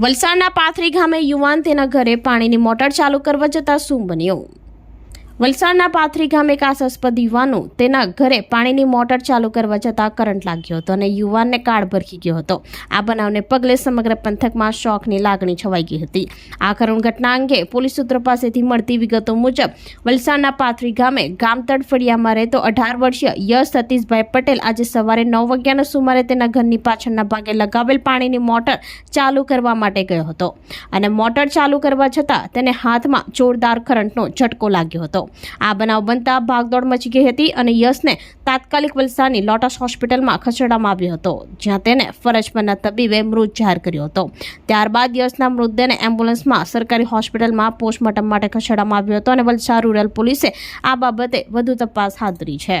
વલસાડના પાથરી ગામે યુવાન તેના ઘરે પાણીની મોટર ચાલુ કરવા જતાં શું બન્યું. વલસાડના પાથરી ગામે એક આશાસ્પદ યુવાનો તેના ઘરે પાણીની મોટર ચાલુ કરવા જતાં કરંટ લાગ્યો હતો અને યુવાનને કાળ ભરખી ગયો હતો. આ બનાવને પગલે સમગ્ર પંથકમાં શોકની લાગણી છવાઈ ગઈ હતી. આ કરુણ ઘટના અંગે પોલીસ સૂત્રો પાસેથી મળતી વિગતો મુજબ, વલસાડના પાથરી ગામે ગામતળ ફળિયામાં રહેતો અઢાર વર્ષીય યશ સતીશભાઈ પટેલ આજે સવારે નવ વાગ્યાના સુમારે તેના ઘરની પાછળના ભાગે લગાવેલ પાણીની મોટર ચાલુ કરવા માટે ગયો હતો. અને મોટર ચાલુ કરવા છતાં તેને હાથમાં જોરદાર કરંટનો ઝટકો લાગ્યો હતો. આ બનાવ બનતા ભાગદોડ મચી ગઈ હતી અને યશને તાત્કાલિક વલસાડની લોટસ હોસ્પિટલમાં ખસેડવામાં આવ્યો હતો, જ્યાં તેને ફરજ પરના તબીબે મૃત જાહેર કર્યો હતો. ત્યારબાદ યશના મૃતદેહને એમ્બ્યુલન્સમાં સરકારી હોસ્પિટલમાં પોસ્ટમોર્ટમ માટે ખસેડવામાં આવ્યો હતો અને વલસાડ રૂરલ પોલીસે આ બાબતે વધુ તપાસ હાથ ધરી છે.